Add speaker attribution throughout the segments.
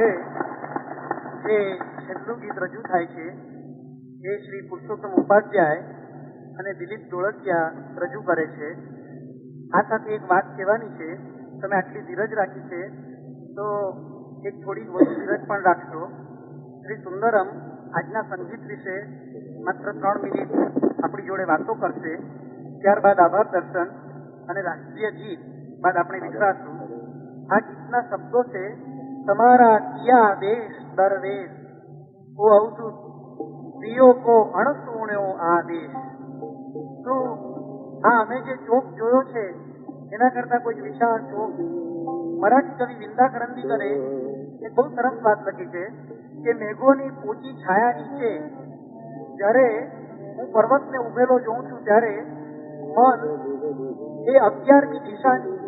Speaker 1: હવે જે છેલ્લું ગીત રજૂ થાય છે એ શ્રી પુરુષોત્તમ ઉપાધ્યાય અને દિલીપ ધોળકિયા રજૂ કરે છે. આ સાથે એક વાત કહેવાની છે, તમે આટલી ધીરજ રાખી છે, તો એક થોડી વધુ ધીરજ પણ રાખશો. શ્રી સુંદરમ આજના સંગીત વિશે માત્ર ત્રણ મિનિટ આપણી જોડે વાતો કરશે. ત્યારબાદ આભાર દર્શન અને રાષ્ટ્રીય ગીત બાદ આપણે વિચારશું. આ ગીતના શબ્દો છે તમારા કિયા દેશ દરવેશ ઓ અવધૂત કો અણસુણ્યો આદેશ તો હા અમે જે ચોક જોયો છે, એના કરતા કોઈ વિશાળ ચોક મરાઠી કવિ વિંદા કરંદીકરે એ બહુ સરસ વાત લખી છે કે મેઘોની પોચી છાયા નીચે, જ્યારે હું પર્વતને ઉભેલો જોઉં છું, ત્યારે મન એ અગિયારમી દિશાની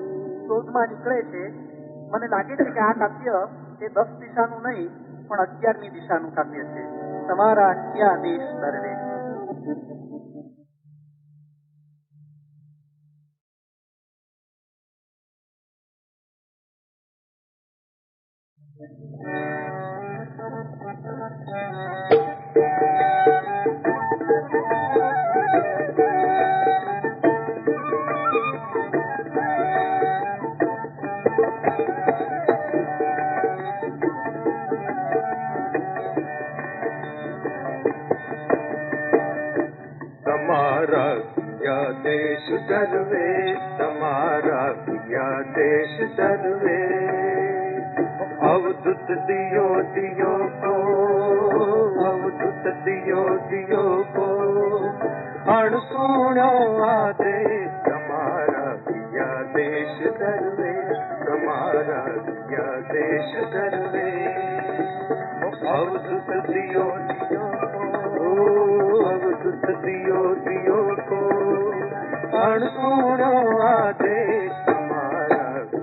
Speaker 1: શોધમાં નીકળે છે. મને લાગે છે કે આ કાવ્ય એ દસ દિશાનું નહીં, પણ અગિયારમી દિશાનું કાવ્ય છે. તમારા ક્યાં દેશ દરવે
Speaker 2: Thank પિયા देश तरवे तमारा दया देश तरवे अवदूतो अवदूतियो पो हण कोने तमारा दिया देश गरवे तमारा दिया देश गरवे अवदूत थी देश तमारेशे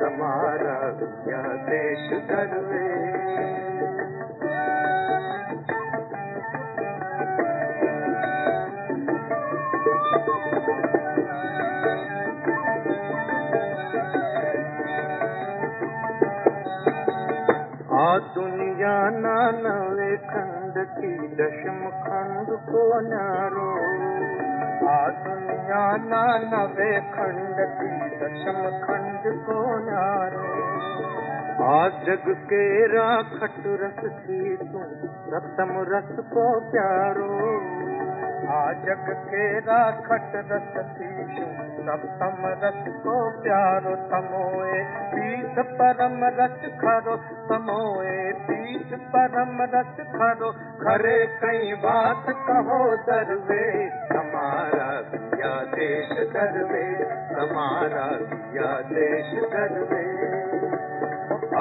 Speaker 2: तमारेशे आ दुनिया नान लेखन दशम खंड को न्यारो आ दुनिया ना नवे खंड की दशम खंड को न्यारो आ जग के राखट रस थी तू रतम रस को प्यारो आ जग के राखट रस थी तू सप्तम रस को प्यारो तमोए पीठ परम रस खरो तमोए पीठ परम रस खरो। खरे कई बात कहो दरवे, हमारा दिया देश दरवे, हमारा देश दरवे।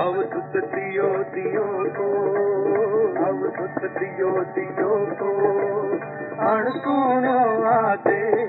Speaker 2: अवधुत दियो दियो को, अवधुत दियो दियो को अणसुणो आदेश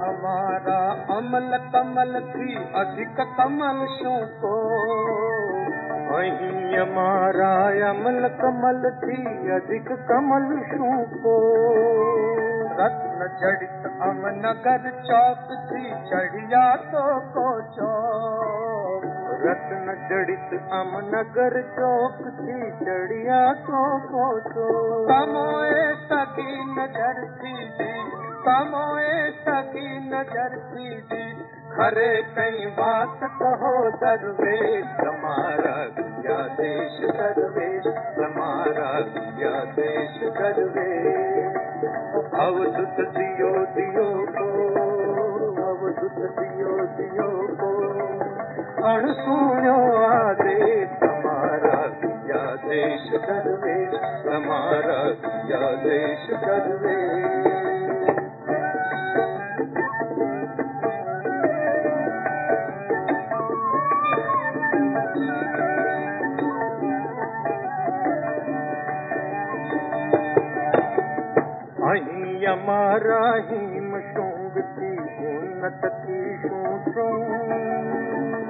Speaker 2: हमारा अमल कमल जी अधिक कमल जो यमारा अमल कमल थी, अधिक कमल शूको रत्न चढ़ित अमनगर चौक थी, चढ़िया तो को चौक रत्न जड़ित अमनगर चौक थी, चढ़िया तो को चौक तमोए सकी नज़र थी तमोए सकी नज़र थी खरे कई बात कहो दरवेश तुम्हारा देश या देश करवेश अवधुत दियो दियो को अवधुत दियो दियो को। अण सुनो आदेश तमारा देश करवेश तमारा देश करवे हमारा हीम शौक की उन्नत की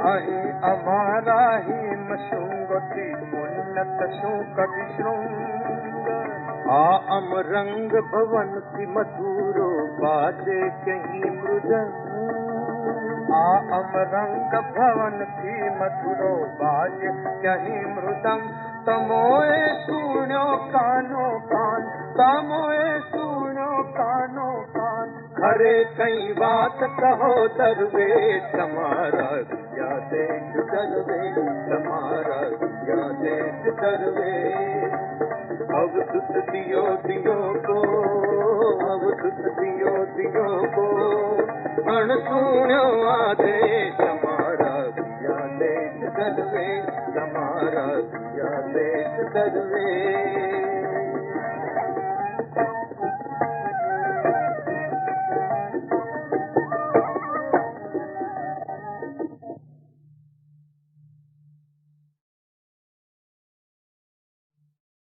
Speaker 2: आहे हमारा हीम शौक की उन्नत शौक की आ अमरंग भवन की मधुरो बाजे कहीं मृदंग। आ अमरंग भवन की मधुरो बाजे कहीं मृदंग। तमोए सुनो कानो कान तमोए कानो कान खरे कई बात कहो दरवे तुम्हारा क्या देश दरवे तुम्हारा क्या देश दरवे अब दुत दियो दियो को अब दुत दियो दियो को अण सुण्यो आदेश हमारा क्या देश दरवे तुम्हारा क्या देश दरवे